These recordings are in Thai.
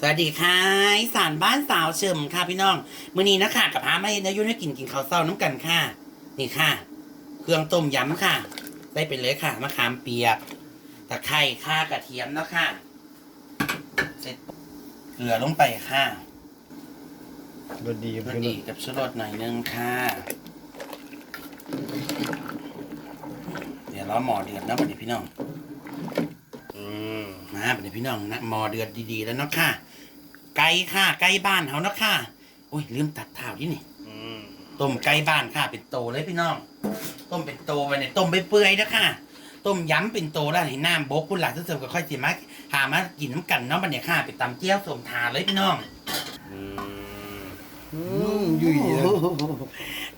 สวัสดีค่ะอีสานบ้านสาวเฉิมค่ะพี่น้องมื้อนี้นะคะกับพามาเฮ็ดนายุให้กินกินข้าวเศร้าน้ำกันค่ะ นี่ค่ะ เครื่องต้มยำค่ะ ได้ไปเลยค่ะมะขามเปียกตะไคร้ข่ากระเทียมเนาะค่ะเสร็จเกลือลงไปค่ะรสดีรเพื่สอนดีกับชูรสหน่อยนึงค่ะ เดี๋ยวรอหมอเดือดเนาะบัดนี้พี่น้องอืมมาบัดนี้พี่น้องนะหมอเดือดดีๆแล้วเนาะค่ะ ไก่ค่ะไก่บ้านเขาเนาะค่ะอุ้ยลืมตัดเท้าดินี่อืมต้มไก่บ้านค่ะ เป็นโตเลยพี่น้อง ต้มเป็นโตไปเนี่ยต้มไปเปื่อยนะค่ะ ต้มย้ำเป็นโตแล้วให้น้ำบกคุณหลักเสริมก็ค่อยสิมาหามากินน้ำกันเนาะบัดเนี่ยค่ะไปตำเจียวสมทานเลยพี่น้องอืมอืมยุ่ยนะ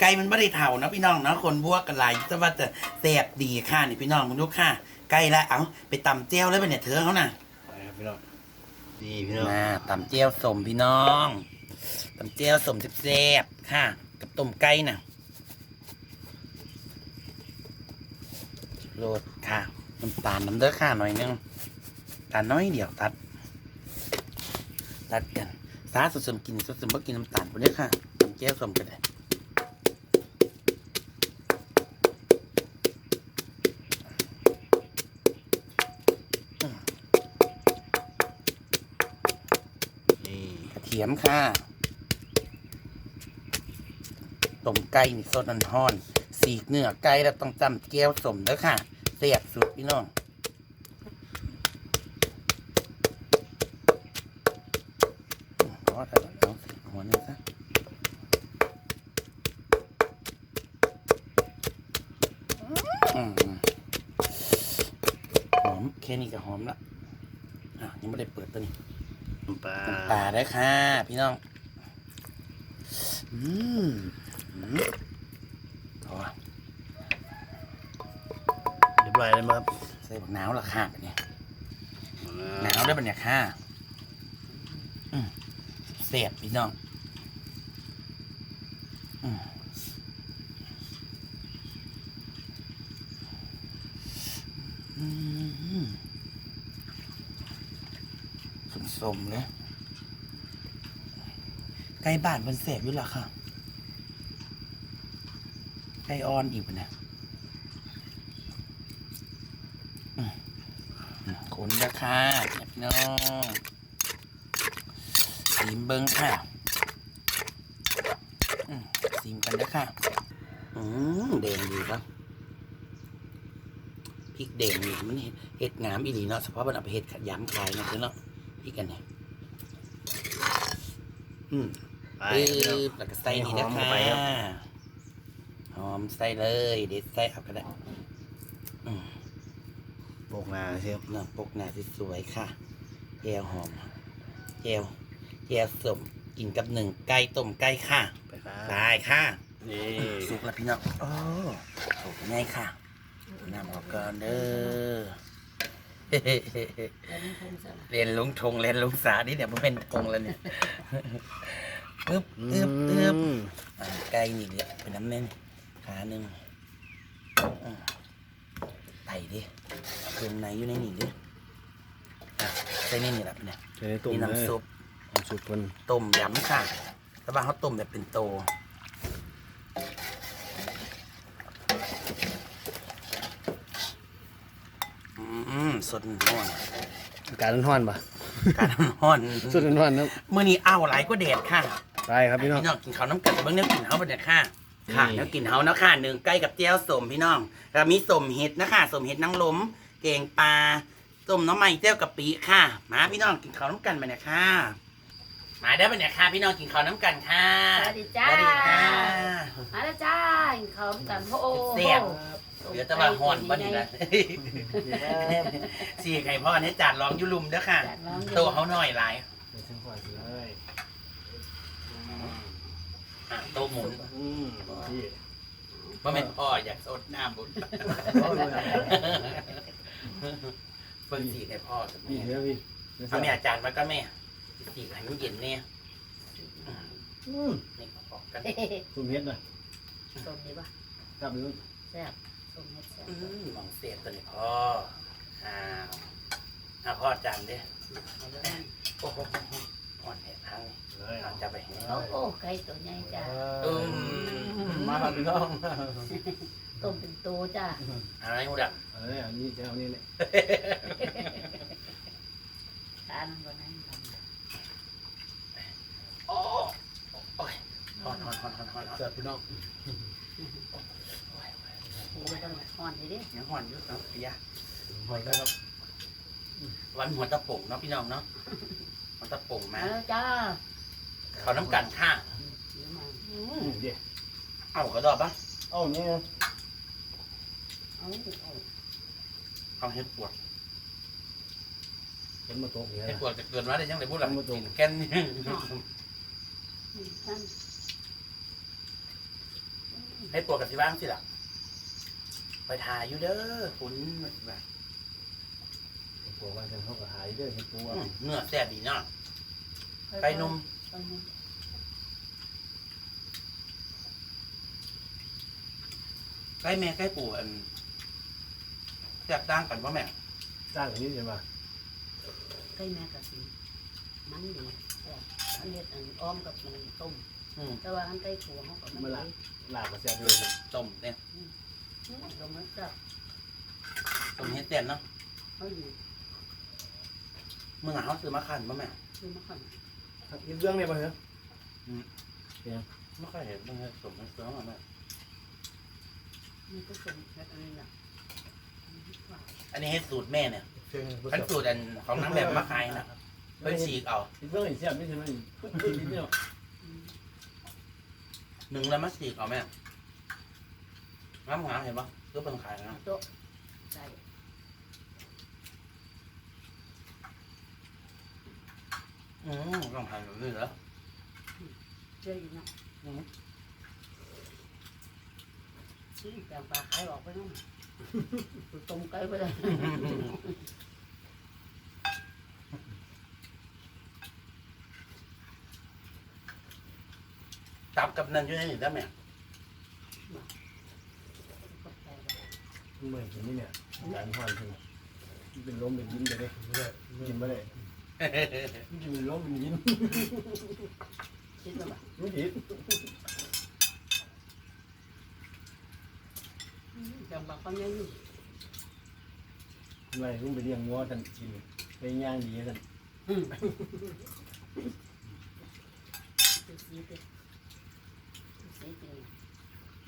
ไก่มันไม่ได้เท่านะพี่น้องเนาะคนบวกกันหลายแต่ว่าแต่แซ่บดีค่ะนี่พี่น้องมึงดูค่ะ ไก่ละเอาไปตำเจียวเลยบัดเนี่ยเธอเขาน่ะไปครับพี่น้อง นี่พี่น้องมาตำเจียวสมพี่น้องตำเจียวสมแซ่บๆค่ะ กับต้มไก่น่ะโรดค่ะน้ำตาลน้ำเด้อค่ะหน่อยนึงตาลน้อยเดียวตัด ตัดกันสาสุดสมกินสุดสมบ่กินน้ำตาลพวกนี้ค่ะตำเจียวสมกันเลยียมค่ะต้มไก่นี่สดนันห้อน สีกเนื้อไก่แล้วต้องจำแก้วสมเด้อค่ะเสียบสุดพี่น้องพอแล้วเอาหัวนึงซะอืมหอมแค่นี้ก็หอมละอะยังไม่ได้เปิดตัวนี้ ปลาปลาได้ค่ะ พี่น้อง อืมอืมต่อเรียบร้อยเลยมั้งครับใส่บักหนาวละค่ะแบบนี้หนาวได้ปะเนี่ยค่ะอืมเสียบพี่น้อง อืม สมๆเลยไก่บ้านมันเสียบอยู่และค่ะไก่ออนอีกปะเนี่ยคนราคาเนี่ยพี่น้องสีมเบิ้งค่ะสีมกันนะค่ะ อืมแดงดีครับพริกแดงนี่มันเห็ดงามอีหลีเนาะเฉพาะมันเอาไปเห็ดขยำขายเนาะเนาะ พริกกันเนี่ยอืมไปปึ๊พี่น้องบแล้วก็ใส่นี่นะหอมคะเข้าไปครับหอมใส่เลยเด็ดใส่เอาก็ได้อืมโปกงาเชียวเนื้อปกหนาที่สวยค่ะแจวหอมแจวแจวสมกินกับหนึ่งไก่ต้มไก่ค่ะไปครับได้ค่ะนี่สุกแล้วพี่น้องโอ้สุกง่ายค่ะน้ำออกก่อนเด้อ เรียนลุงทงเรียนลุงสานี่เดี๋ยวมันเป็นทงแล้วเนี่ยอึ๊บอึ๊บอึ๊บอืมอ่าไก่นี่เนี่ยเป็นน้ำเน้นขาหนึ่งอืมไต่ดิเครื่องในอยู่ในนี่ดิอะใส่ในนี่แหละเนี่ยใส่ในตุ่มนี่เลยน้ำซุปน้ำซุปมันต้มยำค่ะแต่ว่าเขาต้มแบบเป็นโต อืมสดห้อนอากาศร้อนๆป่ะการห้อนสดร้อนๆนะมื่อนี้เอาหลายก็เด็ดค่ะไปครับพี่น้อง พี่น้องกินข้าวน้ำกันเบิ้งเนื้อกินเฮาเป็นเนี่ยค่ะค่ะนี่ เนื้อกินเฮาเนาะค่ะหนึ่งใกล้กับเจียวสมพี่น้องแล้วมีสมเห็ดนะคะสมเห็ดนางลมเกงปลาต้มน้ำมันเจียวกะปิค่ะ มาพี่น้องกินข้าวน้ำกันไปเนี่ยค่ะมาได้อไปเนี่ยค่ะพี่น้องกินข้าวน้ำกันค่ะสวัสดีจ้า สวัสดีค่ะ มาแล้วจ้ากินข้าวกันพ่อโอ้เสียบ เดี๋ยวจะมาหอนบ้านนี่นะสี่ไข่พ่อเนี่ยจานร้องอยุลุมเด้อค่ะจัดร้องอยู่โตเขาหน่อยหลายอะโตหมุนอืมพี่ว่าเป็นพ่ออยากสดน้ำบุญเพิ่งสีให้พ่อกับนี่แม่เฮ้ยพี่เอาแม่อาจารย์มาก็แม่สีให้มันเย็นเนี่ยอืมนี่เขาบอกกันซุ่มเฮ็ดนะส้มดีป่ะกลับไปนู่นแซ่บส้ มเฮ็ดแซ่บอืมมองเสียบตัวนี้พ่ออ้าวอ้าวพ่ออาจารย์เด้เอาเลยโอ้โหอาจจะไปเห็นโอ้โอ้ไก่ตัวใหญ่จ้าเออมาครับพี่น้องต้มเป็นตัวจ้าอะไรหูดับเอออันนี้จะเอานี่แหละทานวันนั้นทำโอ้โอ้ยฮอนฮอนฮอนฮอนฮอนแซ่บพี่น้อง กูไม่ต้องห่อนทีเดิยังฮอนอยู่เนาะพี่ยาหอยครับวันหัวตะปุ่งเนาะพี่น้องเนาะหัวตะปุ่งมามาแล้วจ้าเขาน้ำกันค่ะเดี๋ยวมาเดี๋ยวเอากระดอบปะเอานี่เอาเอาเอาเห็ดปวดเป็นมาตกเนี่ยเห็ดปวดจะเกินมาได้ยังไงพูดหลังเอามาตรงกินแก่นนี่อืมท่านให้ปวดกับที่บ้านสิล่ะ ไปถ่ายอยู่เด้อคุณแบบปวดว่าจะเขาก็หายเด้อเห็ดปูอืมเนื้อแซ่บดีเนาะไก่นมไก่นมไก่แม่ไก่ปู่อันแซ่บต่างกันป่ะแม่สร้างอย่างนี้ใช่ไหมไก่แม่กับสีมันดีแต่อันเห็ดอันอ้อมกับมันต้มอืมแต่ว่าอันไก่ขัวเขากับมันดีลาบมาแซ่บเลยนะต้มเนี่ย ลงมันจับต้เห็ดแซ่บเนาะเขาอยู่มื่อหนาซื้อมาขันป่ะแม่ดูมาก่อนกินเรื่องเนี่ยป่ะเหรอไม่ค่อยเห็นมันเห็ดสมเห็ดเสือมาแม่มันก็สมแค่อันนี้แหละอันนี้เห็ดสูตรแม่เนี่ยเชิงขันสูตรอันของนางแบบมาขายนะเพิ่นฉีกเอาเรื่องอีกแซ่บนี่ใช่ไหมกินนิดเดียวหนึ่งแล้วมาฉีกเอาแม่ น้ำหวานเห็นปะก็เป็นขายนะโต๊ะใส่อืมต้องทานแบบนี้เหรอเชื่ออยู่นะอืมซื้อแกงปลาขายออกไปนู่นต้มไก่ไปเลยตับกับนั่นอยู่ในนี่ได้ไหม เหมือนกินนี่เนี่ยการทานใช่ไหมเป็นลมเป็นยิ้มไปเลยกินไปเลยกินเป็นลมเป็นยิ้มคิดว่าแบบไม่ผิดแกงปลาเขาเนี่ยอยู่ไม่รุ่งไปเลี้ยงงัวท่านกินไปย่างดีท่านสีสีสีสีสี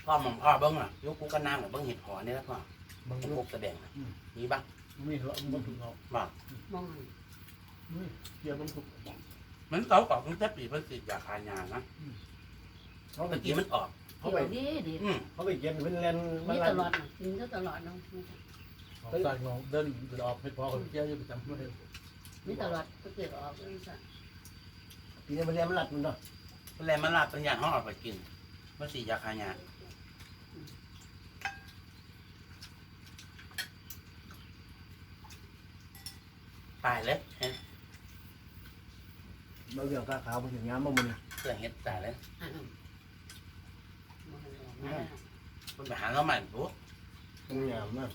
พ่อหม่อมพ่อเบิ้งอะยกกูก็นั่งอะเบิ้งเห็ดหอนี่แล้วพ่อ บางยกลูกูกกระแดงน่ะมีบ้างไม่เหรอมันถูกเอาบ้างมองเดี๋ยวมันถูกมันเก่าก่อนตั้งแต่ปีเพิ่นติดยาคายานะเขาไปเมื่อกิกี้นมันออก เขาเดี๋ไปยวนี้ดิอืมเขาไปเก็บเป็นแลนมันนี่ลัตนลอดนะกินก็ตลอดเนาะใส่น้องเดินออกให้พอคนเจ้าอยู่ประจำไม่นี่ตลอดก็เกิดออกเลยสัตว์ทีนี้มันเรียนมันลัดมันเนาะเป็นแรงมันลาบเป็นอย่างห้องออกไปกิน มันสียาคายา ตายเลยเห็นเราเรื่องข้าขาวไปถึงงานบ่มันเสื่อเห็ดตายเลยอะมันออกมาคุณไปหาเราใหม่ปุ๊บมันงามมาก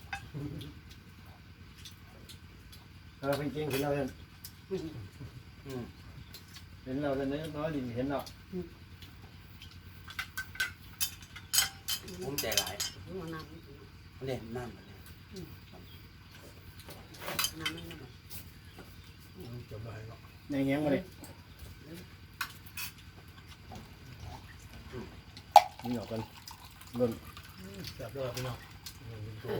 เราเป็นจริงเห็นเราเห็นอืมเห็นเราเห็นน้อยดิเห็นเราภูมิใจหลายมันน้ำเล่นน้ำแบบนี้น้ำไม่น้ำจบเลยเนาะในแง้มมาเลยนี่ออกกันล่นแซ่บด้วยพี่น้องตัว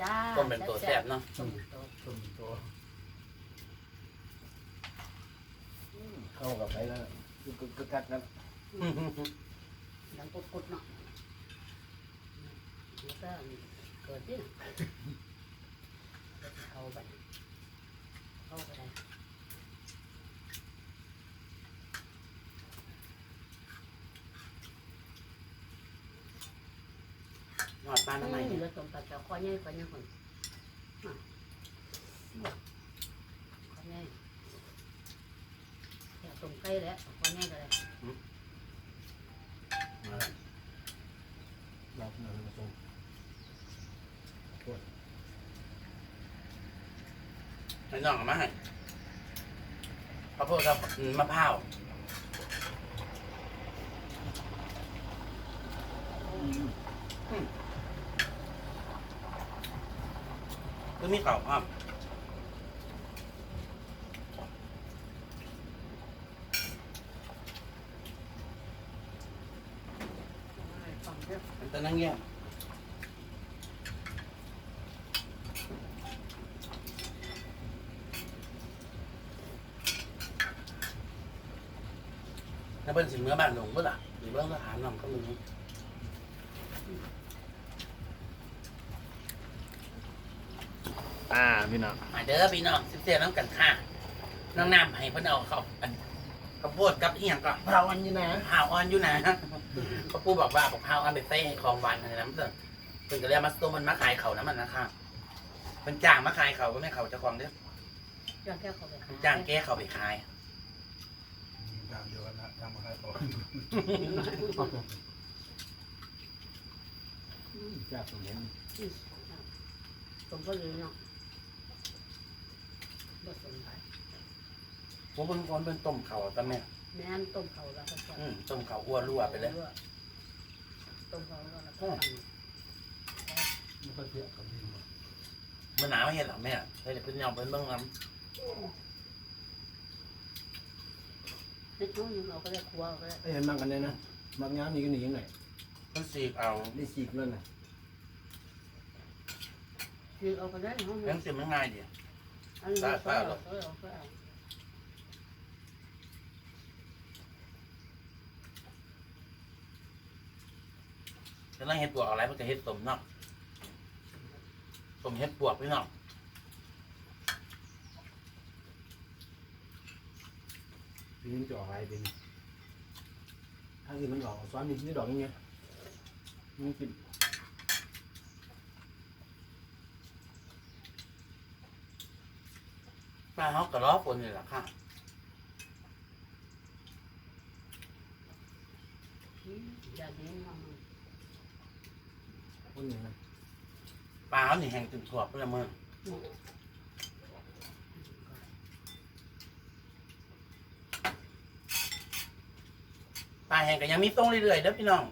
จ้าต้มเป็นตัวแซ่บเนาะต้มเป็นตัวต้มตัวเข้ากับไปแล้วก็กัดกันดังกุดๆเนาะแล้วก็เกิดที่เข้าไป เข้าไปได้ยอดปลาทำไมเนี่ยแล้วต้มปลาเจ้าข้อใหญ่ข้อใหญ่คนข้อใหญ่แค่ต้มไก่แล้วข้อใหญ่ก็ได้รับ ให้น้องมาให้ข้าวโพดกับมะพร้าวคือมีเต่าครับมันจะนั่งเงียบ ถ้าเป็นสิเมื่อบ้านหลวงเมื่อไหร่หรือว่าทหารนำก็มีอ่าพี่น้องมาเด้อพี่น้องสิเสียน้ำกันค่ะน้องน้ำให้เพิ่นเอาเขาอันข้าวโพดกับอีหยังก่อนเผาอันนี้นะพาวออนอยู่นะเขาพูดบอกว่าบอกพาวออนไปเต้ให้ของหวานอะไรนะเพิ่นเพิ่นก็เรียกมาสโตมันมาขายเขานะมันนะคะเพิ่นจ้างมาขายเขาก็ไม่เขาเจ้าของเด้อจ้างแก้เขาไปขายเพิ่นจ้างแก้เขาไปขาย จากตรงนี้ผมก็เลยเนาะบ่สนใจผมเป็นคนเป็นต้มเขาตอนแม่แม่นต้มเขาแล้วก็จะอืมต้มเขาอ้วนรั่วไปเลยต้มเขาแล้วก็ไม่ค่อยเสียกับดินหรอกมันหนาวเห็นหรอแม่เฮ้ยเพิ่นยอมเป็นเบิ่งน้ ในช่วงนึงเราก็ได้ครัวก็ได้ไอ้เห็นมังกันเลยนะมังงามนี่ก็หนียังไงำเพิ่นสีกเอาได้สีกนั่นน่ะคือเอาก็ได้ห้องเรื่องสิมันง่ายดีอันนี้ก็เอาก็เอาก็เอาจะนั่งเฮ็ดปวกเอาอะไรเพิ่นจะเฮ็ดต้มเนาะต้มเฮ็ดปวกพี่น้อง ปีนี้จะออกอะไรเป็นถ้าคือมันออกซ้อนนี่ที่ดอกยังไงมันกินปลาเฮาก็รอฝนนี่แหละค่ะอย่างนี้มันคนอย่างนั้นปลาเฮานี่แห้งจนทั่วเพิ่นละมื้อ ปลาแห้งก็ยังมีตรงเรื่อยๆเด้อพี่น้อง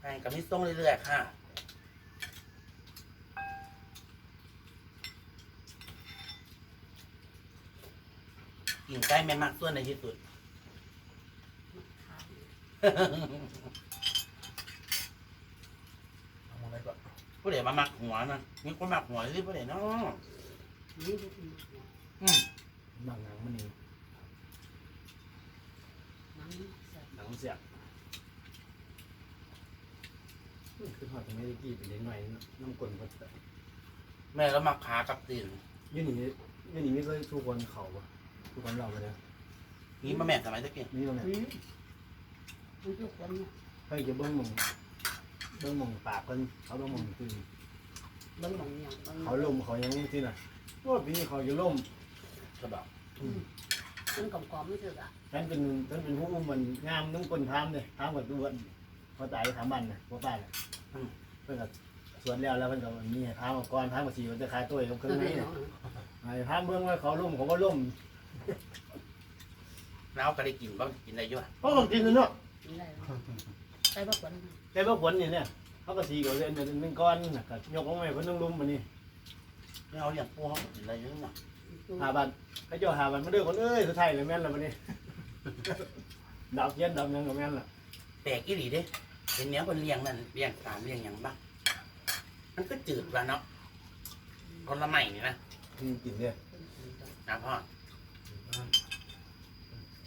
ใช่กับนี่ส่งเรื่อยๆค่ะกินใกล้แม่มากส่วนในที่สุด ทำอะไรก่อน ผู้ใดมามักหัวนะมีคนมักหัวสิผู้ใดเนาะนี่คืออืมมังงามมันนี่มันแซ่บหนังเสียบคือหอดไม่ได้กี่ไปเลี้ยงหน่อยน้ำกลนก็แม่แล้วมักขากับตีนยืนหนียืนหนีไม่เคยทุกคนเขาปะทุกคนเราไปเลยนี่มาแม่สมัยตะกี้นี่ตรงไหนอืมมันทุกคนเนี่ยให้จะเบิ้งมอง เบิ้งมองปากกันเขาเบิ้งมองตื่นบางอย่างอย่างบางเขาล่มเขายังที่น่ะว่าปีนี้เขาอยู่ล่มก็บอกมันกลมๆไม่ใช่อะฉันเป็นฉันเป็นผู้อุ้มมันงามน้ำกลนทามเลยทามกับตัวพอตายถามบันนะพอตายน่ะเพื่อนกับสวนแล้วแล้วเพื่อนกับมีทามกับก้อนทามกับสีมันจะคายตัวกับเครื่องนี้ไอ้ทามเบื้องว่าเขาล่มเขาก็ล่มแล้วก็ได้กินบ้างกินได้เยอะเขาก็กินเนาะนี่ได้ใส่บะขวัญ แต่ว่าผลเนี่ยเนี่ยเขาก็สีกับเส้นเป็นก้อนน่ะกับยกลงไปเพื่อนต้องลุมมันนี่ไม่เอาอย่างพวกเขากินได้เยอะเนาะหาบันไอ้เจ้าหาบันมาเด้อคนเอ้ยสุดท้ายเลยแม่นแล้วมันนี่ดาวเย็นดาวยังกับแม่นล่ะแปลกอีหลีเด้เห็นเนี้ยคนเลี้ยงนั่นเลี้ยงสามเลี้ยงอย่างบ้างมันก็จืดว่ะเนาะคนละใหม่นี่นะที่กินเนี่ยนะพ่อ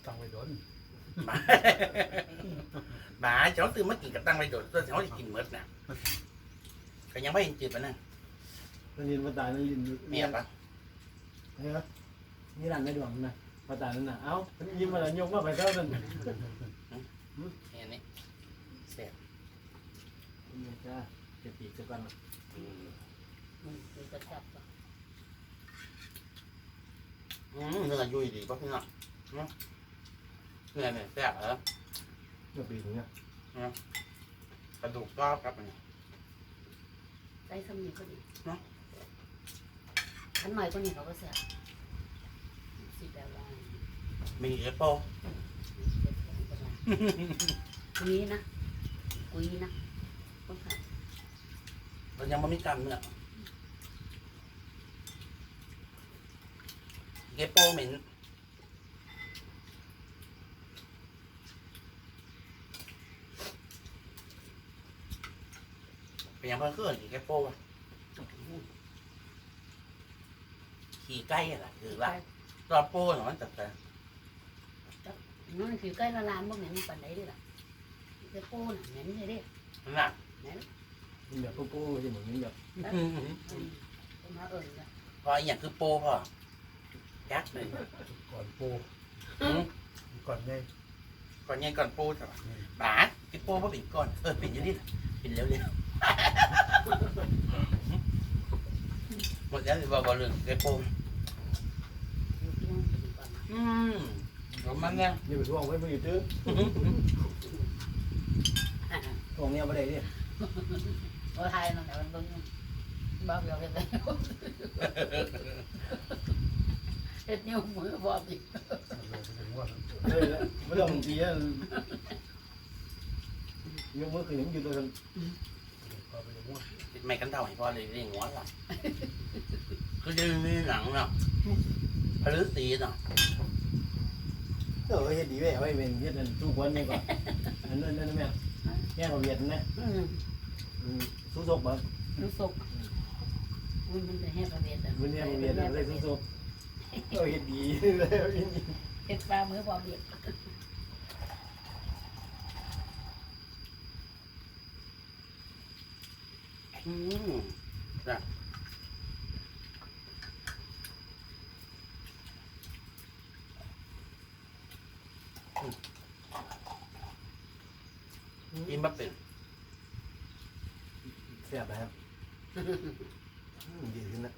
ตั้งไว้โดน บ้าบ้าเจ้าซื้อมากินกับตั้งไว้โดดตัวเขาจะกินเมดนะก็ยังไม่เห็นจืดปะนะมันยินมาตายนั่นยินเมียปะเฮ้ยนี่ร้านในดวงนะมาตายนั่นน่ะเอ้ามันยิ้มมาแล้วยกมาไปเท่านั้นเนี่ยนี่เสร็จนี่จ้าเก็บปีกซะก่อนมันจะจับอืมเนื้อยุ่ยดีป่ะพี่น้อง เนาะเนื้อเนี่ยแซ่บเหรอเก็บปีกเนี่ยกระดูกก็กับอันนี้ได้สมีก็ดีขันหน่อยก็นี่เขาก็แซ่บสิแต่ว่ามีเอปโปคุยนะคุยนะคนขับมันยังไม่มีกรรมเนี่ยเอปโปเหม็น เป็นยังเพิ่งขึ้นอีกเอปโปอะขี่ใกล้อะล่ะคือละรอบโป้หนอนแต่แต่นั่นคือใกล้ละลานบ่เหม็นปานใดเด้ล่ะจะโป้น่ะเหม็นใช่เด้นั่นน่ะมันแบบโป้ๆที่เหมือนแบบอืมต้องมาเอิ้นละพออีกอย่างคือโป้พ่อยักษ์เลยก่อนปูอืมก่อนไงก่อนไงก่อนโป้ใช่ปะบาสคือโป้เพราะเป็นก่อนเออเป็นอยังนี่เป็นเร็วๆ หมดแล้วหรือว่าบอลเรื่องไอ้โป้อยู่ที่นั่นเป็นก่อนนะอืมผมมันเนี่ยนี่ไปทวงไว้ไม่อยู่ตื้อทวงเนี่ยไม่ได้ดิโอ้ไทยนั่นแหละมันเบิ่งบ่เกี่ยวกันเลยเฮ็ดนิ้วมือบ่อีกเลยถึงว่าเออไม่ ไปจะม้วนติดไม้กันเท่าให้พ่อเลยเรียกหัวหลังคือจะมีหนังเนาะพลือสีเนาะเออเฮ็ดดีไว้ไว้เป็นเฮ็ดนั่นทุกวันนี่ก่อนอันนั้นนั่นแม่แม่เขาเวียดนะอืมสู้ศพบ่รู้สึกมันมันจะเฮ็ดประเภทอะมันเนี่ยเขาเวียดอะไรสู้ศพเออเฮ็ดดีเลยเฮ็ดปลามือบ่เบียด อืมจ้ะกินบะเป็นแซ่บนะครับดีขึ้นนะ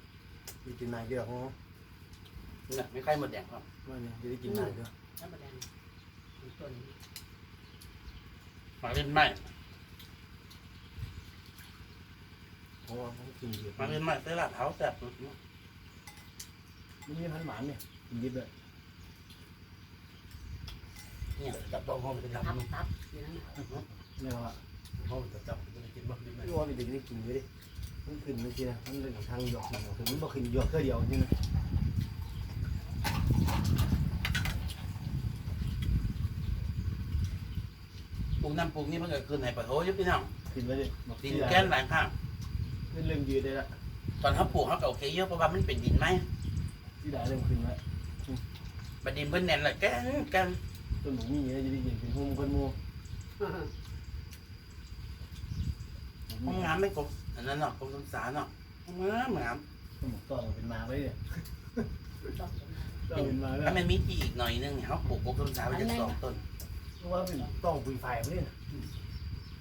ดีกินนายเดียวของเนี่ยไม่ค่อยหมดแดงครับว่าเนี่ยจะได้กินนายเดียวธรรมดาต้น มาเล่นไม้ เพ ราะว่าเขากินเยอะมาเล่นไม้เสื้อลาดเท้าแสบมันมีพันหมานเนี่ยกินยิบเลยเนี่ยจับต้องห้องไปจับตับตับอยู่นั่นน่ะเนี่ยว่าห้องจะจับจะกินบ้างดีไหมไม่ว่ามันจะได้กินไม่ได้มันขึ้นไม่ใช่นะมันเรื่องทางหยอกมันคือมันบ่ขึ้นหยอกแค่เดียวจริงนะปลูกน้ำปลูกนี่มันก็ขึ้นในปะโถอยุบพี่น้องขึ้นไปดิบอกดิที่นไหนแก้นหลายข้าง เริ่มยืดได้ละตอนเขาปลูกเขาก็โอเคเยอะเพราะว่ามันเป็นดินไหมที่ไหนเริ่มขึ้นแล้วบัดดินเพิ่นแน่นเลยแก้นแกันต้นหมูมีจะได้ยินเป็นหุ่มคนมูห้องน้ำไม่กบอันนั้นเนาะกรมศึกษาเนาะห้องน้ำงามต้นหมูต้อเป็นมาไปเนี่ยต้องเป็นมาต้อเป็นมาแล้วถ้ามันมีที่อีกหน่อยนึงเนี่ยเขาปลูกกรมศึกษาไว้จะสองต้นเพราะว่าเป็นต้องปุยไฟไม่ได้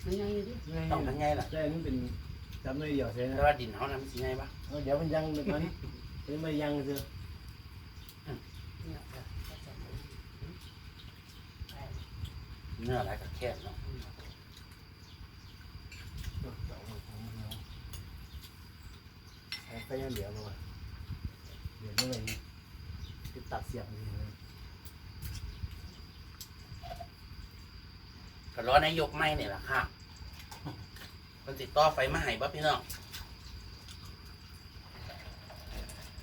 มันยังอยู่ดิต้องทั้งไงล่ะใช่นี่เป็น จำได้เดียวใช่ไหมแต่ว่าดินเขานะมันสิไงปะเดี๋ยวมันยังเลยมันเป็นไม่ยังเถอะเนี่ยก็จะจะไปเนื้ออะไรกับแคบเนาะไปยังเหลือมาเหลือเมื่อไหร่ติดตัดเสียงดีเลยก็ร้อนายกไม่เนี่ยแหละค่ะ คนติดต่อไฟมาให้บ่พี่น้อง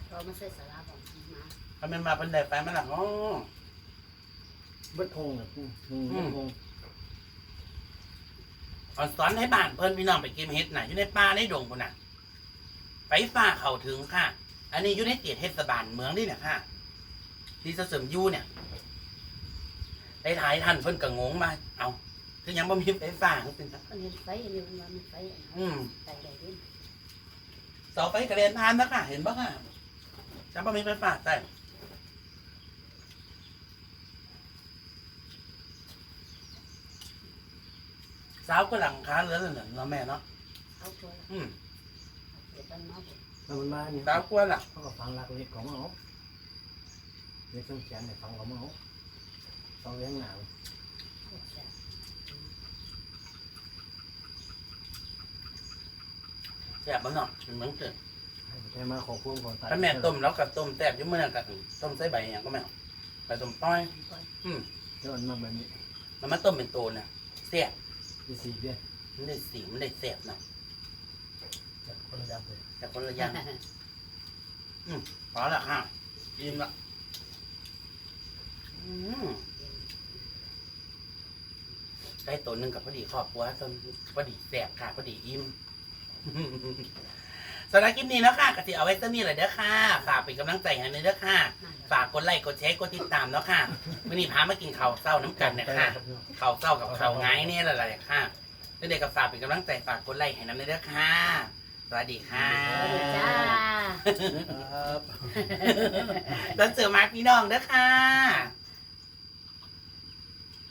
เรามาใส่สาระของมาถ้ามันมาเป็นได้ไฟมาหลังอ๋อเบิดคงอะอืมเบิดคงตอนสอนให้บ้านเพิ่นพี่น้องไปเก็บเห็ดน่ะอยู่ในป่าในดงพุ่นน่ะไฟฟ้าเข้าถึงค่ะ อันนี้อยู่ในเขตเทศบาลเมืองนี่แหละค่ะ ที่เสริมยูเนี่ยได้ถ่ายท่านเพิ่นก็งงมา เอา คือยังบ่มีไฟฟ้าจังซี่นะก็เห็นไฟอันนี้มันว่ามันไฟอันอืมใส่ได้ดิเสาไฟกระเด็นผ่านนะค่ะ เห็นบ่ค่ะจังบ่มีไฟฟ้าใต้สาวก็หลังคาเหลือแล้วนั่นเนาะแม่เนาะเอาตัวละอืมเก็บมันมาบ่แล้วมันมาเนี่ยสาวกลัวล่ะเขาก็ฟังรักเล็กของเขาเล็กต้องแขนเนี่ยฟังของเขาฟังเลี้ยงหนาวพวกแซ่บ แซ่บบ่เนาะเป็นเหมือนเกิดให้มันม่มาขอพ่วงของตายถ้าแม่ต้มแล้วกับต้มแซ่บอยุ่มื้อนั้นกับต้มใส่ใบอย่างก็แม่เอาใบต้มต้อย อืมเดี๋ยวมันมาแบบนี้มันมาต้มเป็นตัวน่ะแซ่บที่สี่เดือนมันได้สีมันได้แซ่บนะจากคนละอย่างเลยแต่คนละอย่างอืมพอละค่ะอิ่มละอืมได้ตัวหนึ่งกับพอดีครอบครัวจนพอดีแซ่บค่ะพอดีอิ่ม สำหรับคลิปนี้เนาะค่ะกติเอาไว้เท่านี้เลยเด้อค่ะ ฝากเป็นกำลังใจให้ในอยเด้อค่ะ ฝากกดไลค์กดแชร์กดติดตามเนาะค่ะวันนี้พามากินข้าวเศร้าน้ำกันเนี่ยค่ะข้าวเศร้ากับข้าวง่ายเนี่ยแหละแหละค่ะเด็กๆกับฝากเป็นกำลังใจฝากกดไลค์ให้น้ำในอยเด้อค่ะ สวัสดีค่ะสวัสดีจ้าครับแล้วเจอมาร์คพี่น้องเด้อค่ะ